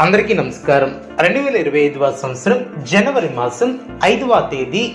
అందరికీ నమస్కారం. రెండు వేల ఇరవై ఐదవ సంవత్సరం జనవరి మాసం ఐదవ తేదీ.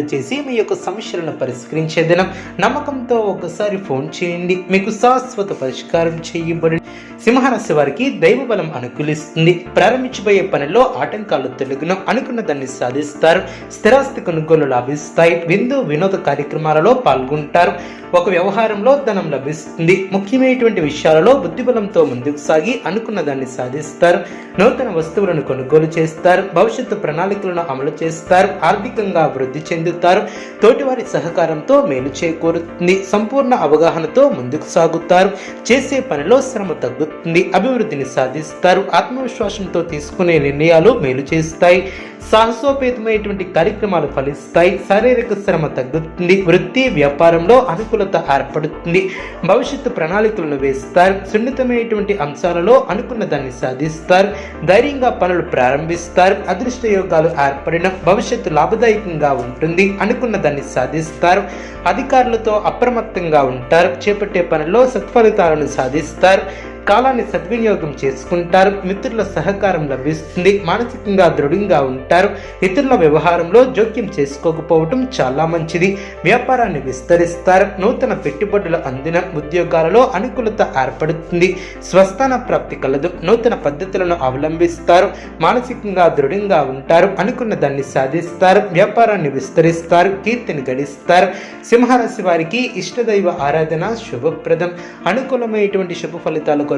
చేసి మీ యొక్క సమస్యలను పరిష్కరించే దినం. నమ్మకంతో ఒకసారి ఫోన్ చేయండి. మీకు శాశ్వత పరిష్కారం చేయబడి సింహరాశి వారికి దైవ బలం అనుకూలిస్తుంది. ప్రారంభించబోయే పనిలో ఆటంకాలు తెలుగును అనుకున్న దాన్ని సాధిస్తారు. స్థిరాస్తి కొనుగోలు లాభిస్తాయి. విందు వినోద కార్యక్రమాలలో పాల్గొంటారు. ఒక వ్యవహారంలో ధనం లభిస్తుంది. ముఖ్యమైనటువంటి విషయాలలో బుద్ధిబలంతో ముందుకు సాగి అనుకున్న దాన్ని సాధిస్తారు. నూతన వస్తువులను కొనుగోలు చేస్తారు. భవిష్యత్తు ప్రణాళికలను అమలు చేస్తారు. ఆర్థికంగా అభివృద్ధి చెందుతారు. తోటివారి సహకారంతో మేలు చేకూరుతుంది. సంపూర్ణ అవగాహనతో ముందుకు సాగుతారు. చేసే పనిలో శ్రమ తగ్గుతుంది అభివృద్ధిని సాధిస్తారు. ఆత్మవిశ్వాసంతో తీసుకునే నిర్ణయాలు మేలు చేస్తాయి. సాహసోపేతమైనటువంటి కార్యక్రమాలు ఫలిస్తాయి. శారీరక శ్రమ తగ్గుతుంది. వృత్తి వ్యాపారంలో అనుకూలత ఏర్పడుతుంది. భవిష్యత్తు ప్రణాళికలను వేస్తారు. సున్నితమైనటువంటి అంశాలలో అనుకున్న దాన్ని సాధిస్తారు. ధైర్యంగా పనులు ప్రారంభిస్తారు. అదృష్ట యోగాలు ఏర్పడిన భవిష్యత్తు లాభదాయకంగా ఉంటుంది. అనుకున్న దాన్ని సాధిస్తారు. అధికారులతో అప్రమత్తంగా ఉంటారు. చేపట్టే పనుల్లో సత్ఫలితాలను సాధిస్తారు. కాలాన్ని సద్వినియోగం చేసుకుంటారు మిత్రుల సహకారం లభిస్తుంది మానసికంగా దృఢంగా ఉంటారు. ఇతరుల వ్యవహారంలో జోక్యం చేసుకోకపోవటం చాలా మంచిది. వ్యాపారాన్ని విస్తరిస్తారు. నూతన పెట్టుబడులు అందిన ఉద్యోగాలలో అనుకూలత ఏర్పడుతుంది. స్వస్థాన ప్రాప్తి కలదు. నూతన పద్ధతులను అవలంబిస్తారు. మానసికంగా దృఢంగా ఉంటారు. అనుకున్న దాన్ని సాధిస్తారు. వ్యాపారాన్ని విస్తరిస్తారు. కీర్తిని గడిస్తారు. సింహరాశి వారికి ఇష్టదైవ ఆరాధన శుభప్రదం. అనుకూలమైనటువంటి శుభ ఫలితాల కొరకు